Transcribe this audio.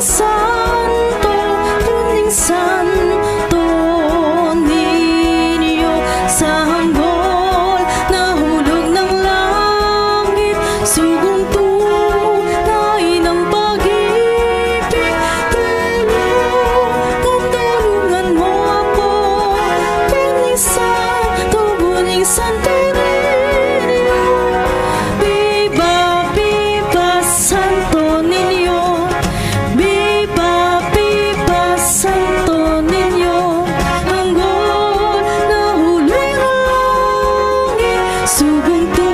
santo, tuning santo ninyo sa hanggol na hulog ng langit, sugong Su